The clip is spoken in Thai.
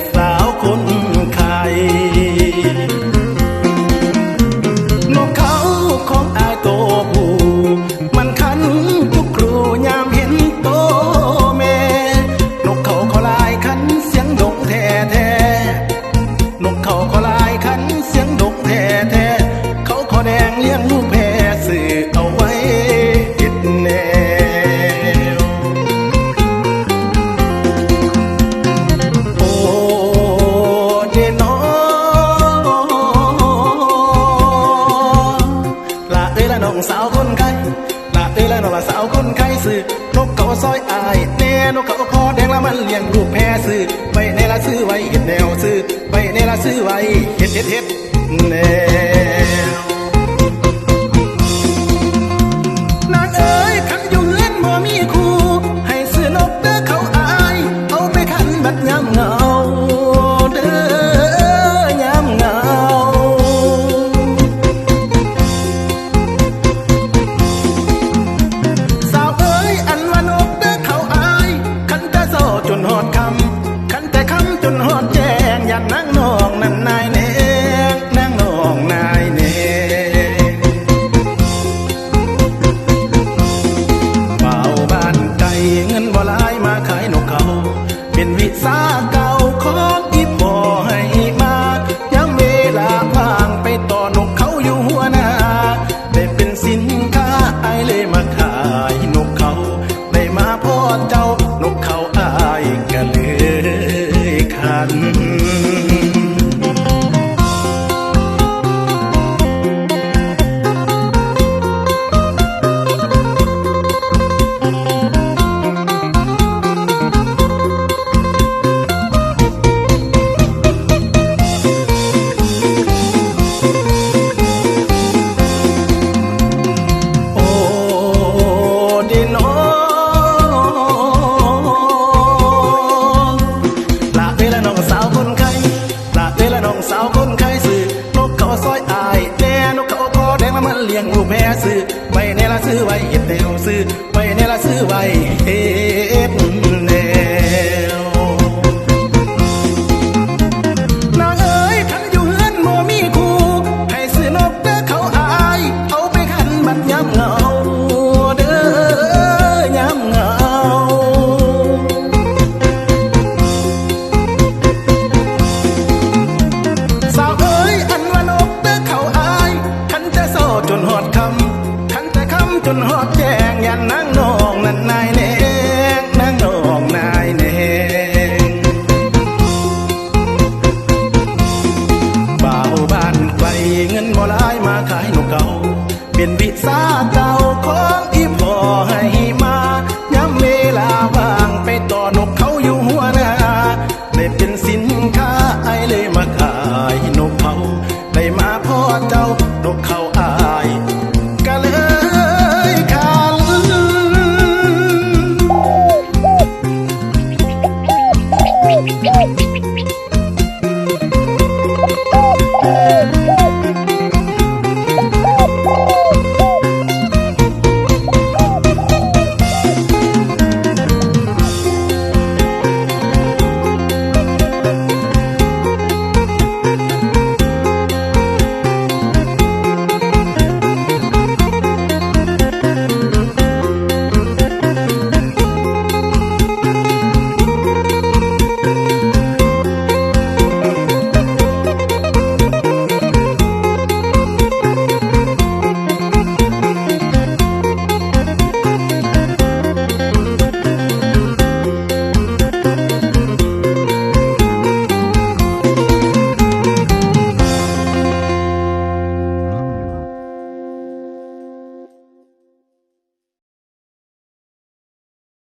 กสาวคนไข้นกเขาของอายโตผู้มันคันทุกครูยามเห็นโตแม่นกเขาขอลายคันเสียงดงแท้แท้นกเขาขอลายคันเสียงดงแท้แท้เขาขอแดงเลี้ยงลูก สาวคนไข้ละเอ้ยละนอละสาวคนไข้ซื้อนกเขาซอยอายแน่นกเขาคอแดงละมันเลี้ยงลูกแพ้ซื้อไปในละซื้อไว้เห็ดแนวซื้อไปในละซื้อไว้เห็ดเห็ดเห็ดแนวน แม่ซื้อไว้ในละซื้อไว้เห็ดเดียวซื้อไว้ในละซื้อไว้เฮ งยันนางนองนั่นนายเนงนางนองนายเนงบ่าวบ้านไปเงินบ่หลายมาขายนกเก่าเป็นวิสาข